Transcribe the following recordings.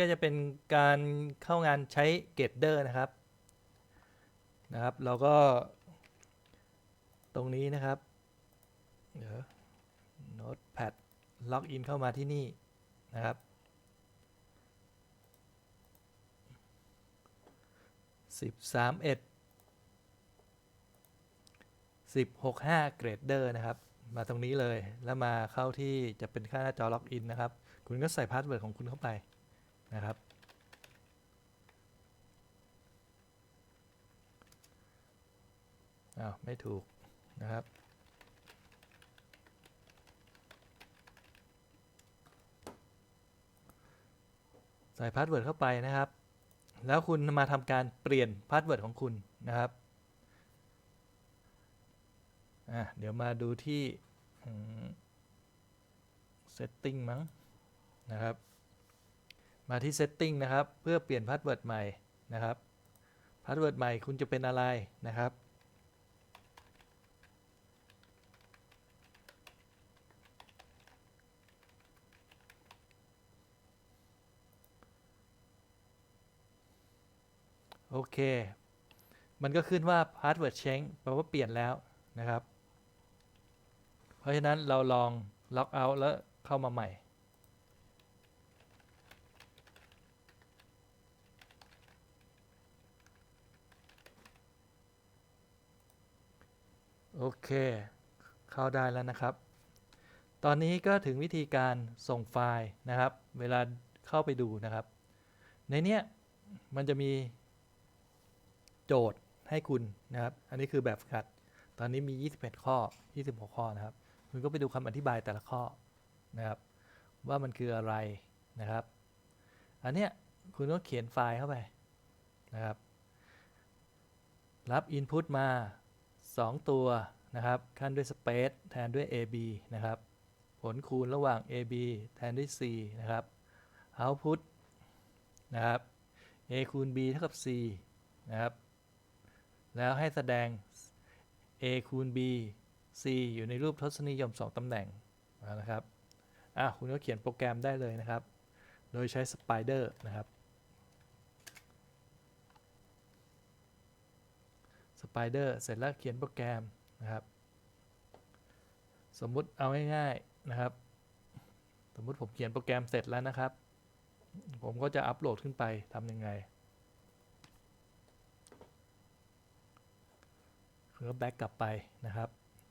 ก็จะเป็นการเข้างานใช้เกตเดอร์นะครับนะครับ เราก็ตรงนี้นะครับ เดี๋ยวโน้ตแพดล็อกอินเข้ามาที่นี่นะครับ สิบสามเอ็ดสิบหกห้าเกรดเดอร์นะครับ มาตรงนี้เลยแล้วมาเข้าที่จะเป็นค่าหน้าจอล็อกอินนะครับ คุณก็ใส่พาสเวิร์ดของคุณเข้าไป นะครับ อ้าว ไม่ถูกนะครับ ใส่พาสเวิร์ดเข้าไปนะครับ แล้วคุณมาทำการเปลี่ยนพาสเวิร์ดของคุณนะครับอะเดี๋ยวมาดูที่เซตติ้งมั้งนะครับ มาที่ Setting นะครับ เพื่อเปลี่ยนพาสเวิร์ดใหม่นะครับพาสเวิร์ดใหม่คุณจะเป็นอะไรนะครับ โอเค มันก็ขึ้นว่า password change แปลว่าเปลี่ยนแล้วนะครับ เพราะฉะนั้นเราลองล็อกเอาท์แล้วเข้ามาใหม่ โอเค เข้าได้แล้วนะครับ ตอนนี้ก็ถึงวิธีการส่งไฟล์นะครับ เวลาเข้าไปดูนะครับ ในเนี้ยมันจะมีโจทย์ให้คุณนะครับ อันนี้คือแบบฝึกหัด ตอนนี้มี 21 ข้อ 26 ข้อนะครับ คุณก็ไปดูคำอธิบายแต่ละข้อนะครับ ว่ามันคืออะไรนะครับ อันเนี้ยคุณก็เขียนไฟล์เข้าไปนะครับ รับ Input มา 2 ตัวนะครับขั้นด้วย Space แทนด้วย AB นะครับ ผลคูณระหว่าง AB แทนด้วย C นะครับ Output นะครับ A คูณ B เท่ากับ C นะครับ แล้วให้แสดง a คูณ b c อยู่ในรูปทศนิยม 2 ตำแหน่งนะครับ อะ คุณก็เขียนโปรแกรมได้เลยนะครับ โดยใช้ Spider นะครับ Spider เสร็จแล้วเขียนโปรแกรมนะครับ สมมุติเอาง่ายๆนะครับ สมมุติผมเขียนโปรแกรมเสร็จแล้วนะครับ ผมก็จะอัปโหลดขึ้นไปทำยังไงคุณก็แบ็กกลับไปนะครับ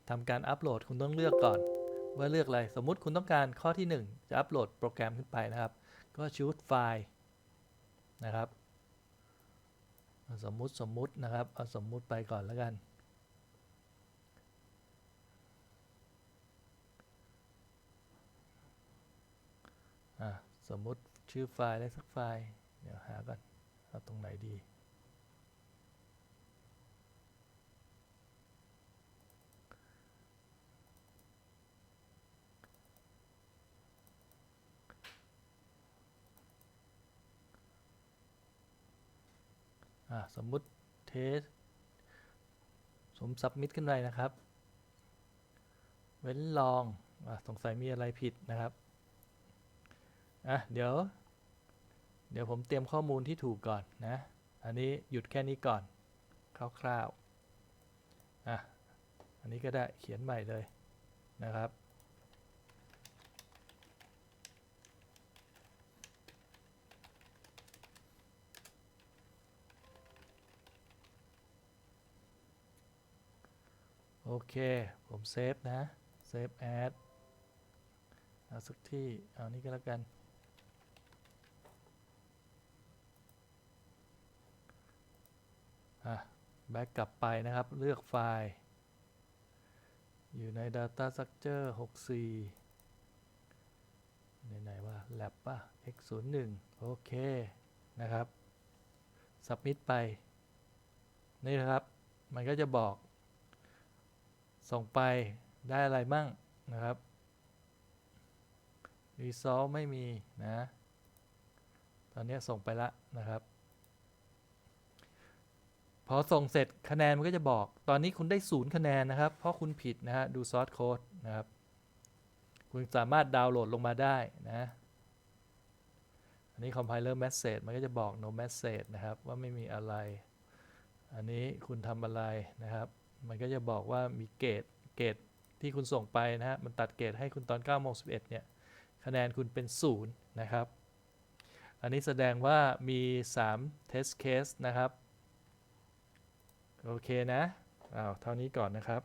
ทำการอัปโหลดคุณต้องเลือกก่อนว่าเลือกอะไร สมมุติคุณต้องการข้อที่ 1 จะอัปโหลดโปรแกรมขึ้นไปนะครับ ก็ชูดไฟล์นะครับ สมมุติสมมุตินะครับเอาสมมุติไปก่อนแล้วกันอะสมมุติชื่อไฟล์อะไรสักไฟล์ เดี๋ยวหาก่อนเอาตรงไหนดี สมมุติเทสสมสับมิดขึ้นไปนะครับ เว้นลองอสงสัยมีอะไรผิดนะครับอะเดี๋ยว เดี๋ยวผมเตรียมข้อมูลที่ถูกก่อนนะ อันนี้หยุดแค่นี้ก่อนคร่าวๆอะอันนี้ก็ได้เขียนใหม่เลยนะครับ โอเค ผมเซฟนะ เซฟแอดเอาสักที่ เอานี้ก็แล้วกัน อะ แบ็กกลับไปนะครับ เลือกไฟล์ อยู่ใน Data Structure 64 ไหนๆว่า lab ป่ะ x 0 1 โอเค นะครับ submit ไป นี่นะครับ มันก็จะบอก ส่งไปได้อะไรมั่งนะครับ result ไม่มีนะ ตอนนี้ส่งไปละนะครับ พอส่งเสร็จคะแนนมันก็จะบอก ตอนนี้คุณได้ศูนย์คะแนนนะครับ เพราะคุณผิดนะฮะ ดู source code นะครับ คุณสามารถดาวน์โหลดลงมาได้นะ อันนี้ compiler message มันก็จะบอก no message นะครับ ว่าไม่มีอะไร อันนี้คุณทำอะไรนะครับ มันก็จะบอกว่ามีเกรดเกรดที่คุณส่งไปนะฮะ มันตัดเกรดให้คุณตอน9โมง11เนี่ย คะแนนคุณเป็น 0 นะครับ อันนี้แสดงว่ามี 3 test case นะครับ โอเคนะอ้าวเท่านี้ก่อนนะครับ